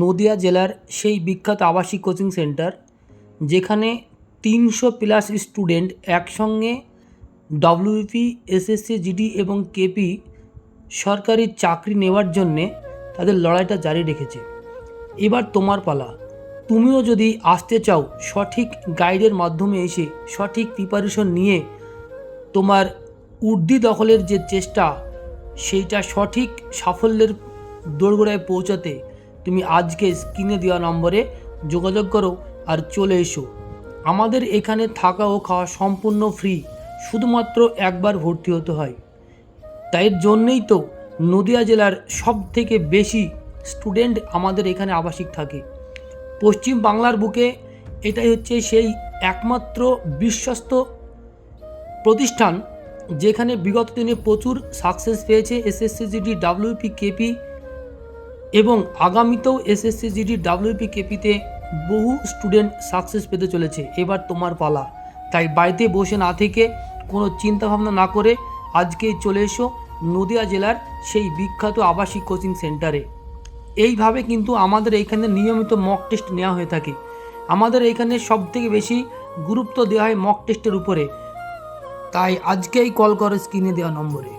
নদিয়া জেলার সেই বিখ্যাত আবাসিক কোচিং সেন্টার, যেখানে তিনশো প্লাস স্টুডেন্ট একসঙ্গে ডব্লিউপি, এসএসসি, জিডি এবং কেপি সরকারি চাকরি নেওয়ার জন্যে তাদের লড়াইটা জারি রেখেছে। এবার তোমার পালা। তুমিও যদি আসতে চাও সঠিক গাইডের মাধ্যমে এসে সঠিক প্রিপারেশন নিয়ে তোমার উর্দি দখলের যে চেষ্টা, সেইটা সঠিক সাফল্যের দোরগোড়ায় পৌঁছাতে তুমি আজকে স্ক্রিনে দেওয়া নম্বরে যোগাযোগ করো আর চলে এসো। আমাদের এখানে থাকা ও খাওয়া সম্পূর্ণ ফ্রি শুধুমাত্র একবার ভর্তি হতে হয়। তাই এর জন্যেই তো নদিয়া জেলার সব থেকে বেশি স্টুডেন্ট আমাদের এখানে আবাসিক থাকে। পশ্চিম বাংলার বুকে এটাই হচ্ছে সেই একমাত্র বিশ্বস্ত প্রতিষ্ঠান, যেখানে বিগত দিনে প্রচুর সাকসেস পেয়েছে এসএসসি জিডি ডাব্লিউপি কেপি এবং আগামীতেও এসএসসি জিডি ডাব্লিউপি কেপিতে বহু স্টুডেন্ট সাকসেস পেতে চলেছে। এবার তোমার পালা। তাই বাড়িতে বসে না থেকে কোনো চিন্তাভাবনা না করে আজকেই চলে এসো নদিয়া জেলার সেই বিখ্যাত আবাসিক কোচিং সেন্টারে এইভাবে কিন্তু আমাদের এখানে নিয়মিত মক টেস্ট নেওয়া হয়ে থাকে। আমাদের এখানে সব থেকে বেশি গুরুত্ব দেওয়া হয় মক টেস্টের উপরে। তাই আজকেই কল করো স্ক্রিনে দেওয়া নম্বরে।